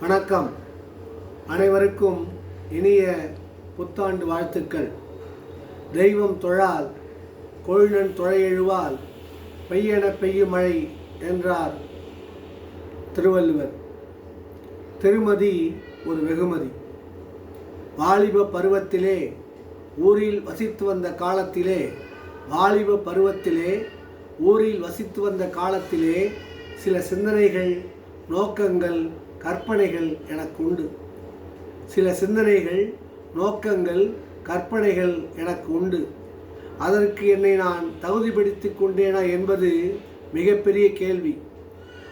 வணக்கம். அனைவருக்கும் இனிய புத்தாண்டு வாழ்த்துக்கள். தெய்வம் தொழால் கொழுநன் தொழையெழுவால் பெய்யென பெய்யும் மழை என்றார் திருவள்ளுவர். திருமதி ஒரு வெகுமதி. வாலிப பருவத்திலே ஊரில் வசித்து வந்த காலத்திலே வாலிப பருவத்திலே ஊரில் வசித்து வந்த காலத்திலே சில சிந்தனைகள் நோக்கங்கள் கற்பனைகள் எனக்கு உண்டு சில சிந்தனைகள் நோக்கங்கள் கற்பனைகள் எனக்கு உண்டு அதற்கு என்னை நான் தகுதிப்படுத்திக் கொண்டேனா என்பது மிகப்பெரிய கேள்வி.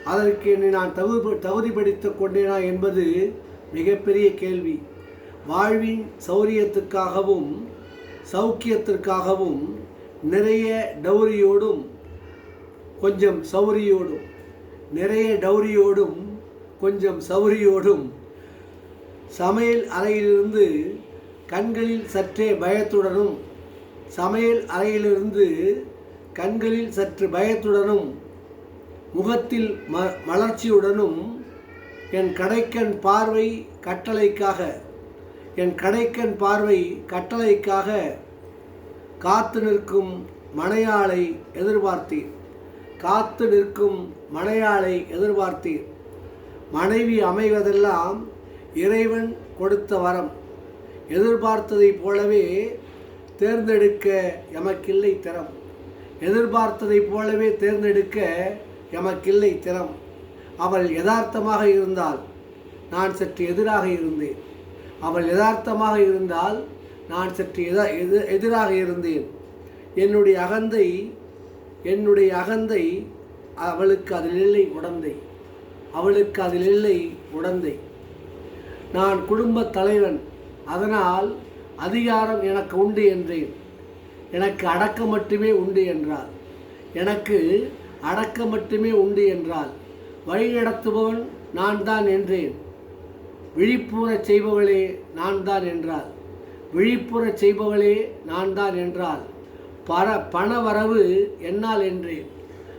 அதற்கு என்னை நான் தகுதி தகுதிப்படுத்திக் கொண்டேனா என்பது மிகப்பெரிய கேள்வி. வாழ்வின் சௌரியத்துக்காகவும் சௌக்கியத்திற்காகவும் நிறைய டௌரியோடும் கொஞ்சம் சௌரியோடும் நிறைய டௌரியோடும் கொஞ்சம் சௌரியோடும் சமையல் அறையிலிருந்து கண்களில் சற்றே பயத்துடனும் சமையல் அறையிலிருந்து கண்களில் சற்று பயத்துடனும் முகத்தில் ம மலர்ச்சியுடனும் என் கடைக்கண் பார்வை கட்டளைக்காக என் கடைக்கண் பார்வை கட்டளைக்காக காத்து நிற்கும் மனையாளை எதிர்பார்த்தேன் காத்து நிற்கும் மனையாளை எதிர்பார்த்தேன் மனைவி அமைவதெல்லாம் இறைவன் கொடுத்த வரம். எதிர்பார்த்ததைப் போலவே தேர்ந்தெடுக்க எமக்கில்லை திறம். எதிர்பார்த்ததைப் போலவே தேர்ந்தெடுக்க எமக்கில்லை திறம். அவள் யதார்த்தமாக இருந்தால் நான் சற்று எதிராக இருந்தேன். அவள் யதார்த்தமாக இருந்தால் நான் சற்று எதா எது எதிராக இருந்தேன். என்னுடைய அகந்தை என்னுடைய அகந்தை அவளுக்கு அதில் இல்லை உடந்தை. அவளுக்கு அதில் இல்லை உடந்தை நான் குடும்பத் தலைவன் அதனால் அதிகாரம் எனக்கு உண்டு என்றேன். எனக்கு அடக்கம் மட்டுமே உண்டு என்றாள். எனக்கு அடக்கம் மட்டுமே உண்டு என்றால் வழிநடத்துபவன் நான் தான் என்றேன். விழிப்புறச் செய்பவளே நான் தான் என்றாள். விழிப்புறச் செய்பவளே நான் தான் என்றால் பர பண வரவு என்னால் என்றேன்.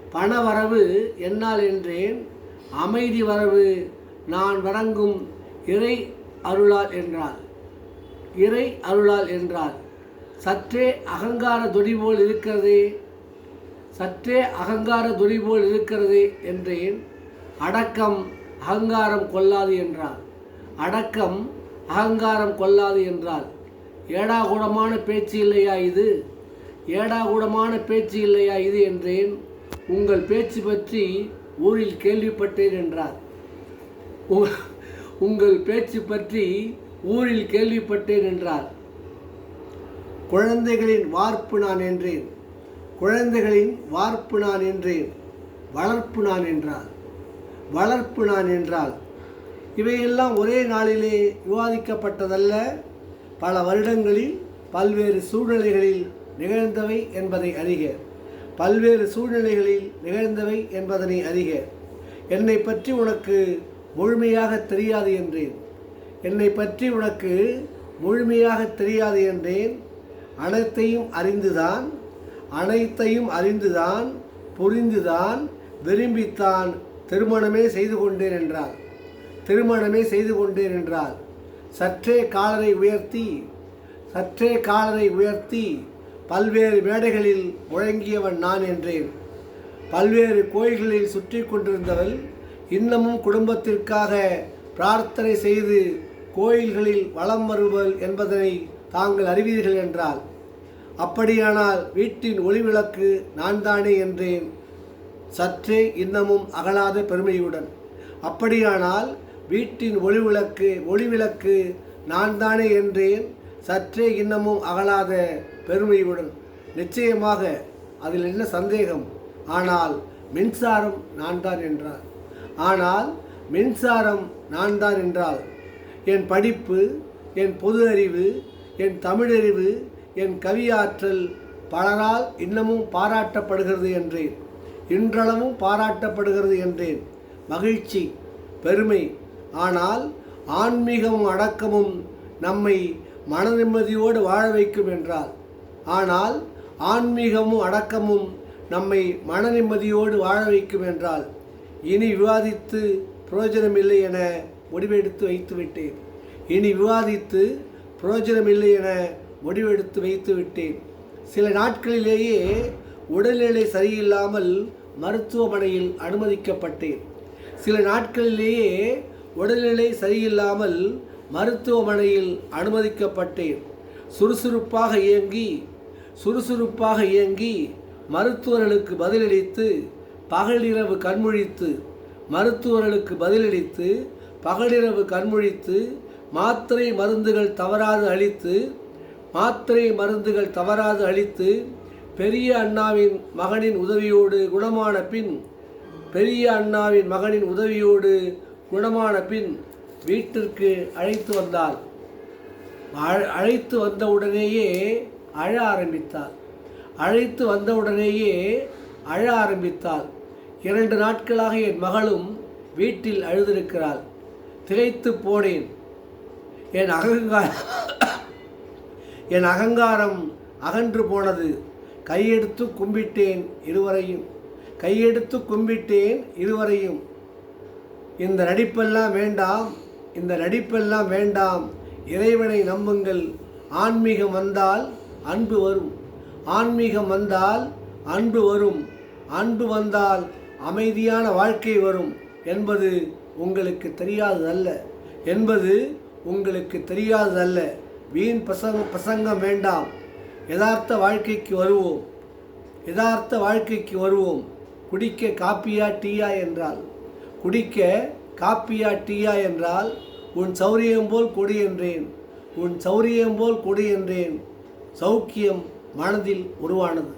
பண வரவு என்னால் என்றேன். அமைதி வரவு நான் வணங்கும் இறை அருளால் என்றார் இறை அருளால் என்றார் சற்றே அகங்கார தொடி போல் இருக்கிறதே சற்றே அகங்கார தொடி போல் இருக்கிறதே என்றேன். அடக்கம் அகங்காரம் கொள்ளாது என்றார் அடக்கம் அகங்காரம் கொள்ளாது என்றால் ஏடாகூடமான பேச்சு இல்லையா இது? ஏடாகூடமான பேச்சு இல்லையா இது என்றேன். உங்கள் பேச்சு பற்றி ஊரில் கேள்விப்பட்டேன் என்றார். உங்கள் பேச்சு பற்றி ஊரில் கேள்விப்பட்டேன் என்றார். குழந்தைகளின் வார்ப்பு நான் என்றேன். குழந்தைகளின் வார்ப்பு நான் என்றேன். வளர்ப்பு நான் என்றார். வளர்ப்பு நான் என்றால் இவையெல்லாம் ஒரே நாளிலே விவாதிக்கப்பட்டதல்ல. பல வருடங்களில் பல்வேறு சூழ்நிலைகளில் நிகழ்ந்தவை என்பதை அறிக. பல்வேறு சூழ்நிலைகளில் நிகழ்ந்தவை என்பதனை அறிக. என்னை பற்றி உனக்கு முழுமையாக தெரியாது என்றேன். என்னை பற்றி உனக்கு முழுமையாக தெரியாது என்றேன். அனைத்தையும் அறிந்துதான் அனைத்தையும் அறிந்துதான் புரிந்துதான் விரும்பித்தான் திருமணமே செய்து கொண்டேன் என்றார் திருமணமே செய்து கொண்டேன் என்றார் சற்றே காலரை உயர்த்தி சற்றே காலரை உயர்த்தி பல்வேறு மேடைகளில் முழங்கியவன் நான் என்றேன். பல்வேறு கோயில்களில் சுற்றி கொண்டிருந்தவள் இன்னமும் குடும்பத்திற்காக பிரார்த்தனை செய்து கோயில்களில் வலம் வருவள் என்பதனை தாங்கள் அறிவீர்கள் என்றால் அப்படியானால் வீட்டின் ஒளிவிளக்கு நான் தானே என்றேன். சற்றே இன்னமும் அகலாத பெருமையுடன். அப்படியானால் வீட்டின் ஒளிவிளக்கு ஒளிவிளக்கு நான் தானே என்றேன். சற்றே இன்னமும் அகலாத பெருமையுடன் நிச்சயமாக அதில் என்ன சந்தேகம்? ஆனால் மின்சாரம் நான் தான் என்றார். ஆனால் மின்சாரம் நான் தான் என்றால் என் படிப்பு என் பொது அறிவு என் தமிழறிவு என் கவியாற்றல் பலரால் இன்னமும் பாராட்டப்படுகிறது என்றேன். இன்றளவும் பாராட்டப்படுகிறது என்றேன். மகிழ்ச்சி பெருமை. ஆனால் ஆன்மீகமும் அடக்கமும் நம்மை மன நிம்மதியோடு வாழ வைக்கும் என்றால் ஆனால் ஆன்மீகமும் அடக்கமும் நம்மை மன நிம்மதியோடு வாழ வைக்கும் என்றால் இனி விவாதித்து பிரயோஜனமில்லை என முடிவெடுத்து வைத்துவிட்டேன் இனி விவாதித்து பிரயோஜனமில்லை என முடிவெடுத்து வைத்துவிட்டேன் சில நாட்களிலேயே உடல்நிலை சரியில்லாமல் மருத்துவமனையில் அனுமதிக்கப்பட்டேன். சில நாட்களிலேயே உடல்நிலை சரியில்லாமல் மருத்துவமனையில் அனுமதிக்கப்பட்டேன். சுறுசுறுப்பாக இயங்கி சுறுசுறுப்பாக இயங்கி மருத்துவர்களுக்கு பதிலளித்து பகலிரவு கண்முழித்து மருத்துவர்களுக்கு பதிலளித்து பகலிரவு கண்முழித்து மாத்திரை மருந்துகள் தவறாது அளித்து மாத்திரை மருந்துகள் தவறாது அளித்து பெரிய அண்ணாவின் மகனின் உதவியோடு குணமான பின் பெரிய அண்ணாவின் மகனின் உதவியோடு குணமான பின் வீட்டிற்கு அழைத்து வந்தாள். அழ- அழைத்து வந்தவுடனேயே அழ ஆரம்பித்தாள். அழைத்து வந்தவுடனேயே அழ ஆரம்பித்தாள். இரண்டு நாட்களாக என் மகளும் வீட்டில் அழுதிருக்கிறாள். திகைத்து போனேன். என் அகங்கார என் அகங்காரம் அகன்று போனது. கையெடுத்து கும்பிட்டேன் இருவரையும். கையெடுத்து கும்பிட்டேன் இருவரையும். இந்த நடிப்பெல்லாம் வேண்டாம். இந்த நடிப்பெல்லாம் வேண்டாம். இறைவனை நம்புங்கள். ஆன்மீகம் வந்தால் அன்பு வரும். ஆன்மீகம் வந்தால் அன்பு வரும். அன்பு வந்தால் அமைதியான வாழ்க்கை வரும் என்பது உங்களுக்கு தெரியாததல்ல. என்பது உங்களுக்கு தெரியாததல்ல. வீண் பிரசங்க பிரசங்கம் வேண்டாம். யதார்த்த வாழ்க்கைக்கு வருவோம். யதார்த்த வாழ்க்கைக்கு வருவோம். குடிக்க காப்பியா டீயா என்றால். குடிக்க காப்பியா டீயா என்றால் உன் சௌரியம் போல் கொடு என்றேன். உன் சௌரியம் போல் கொடு என்றேன். சௌக்கியம் மனதில் உருவானது.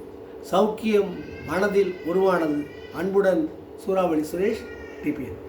சௌக்கியம் மனதில் உருவானது. அன்புடன் சூறாவளி சுரேஷ் டிபிஎன்.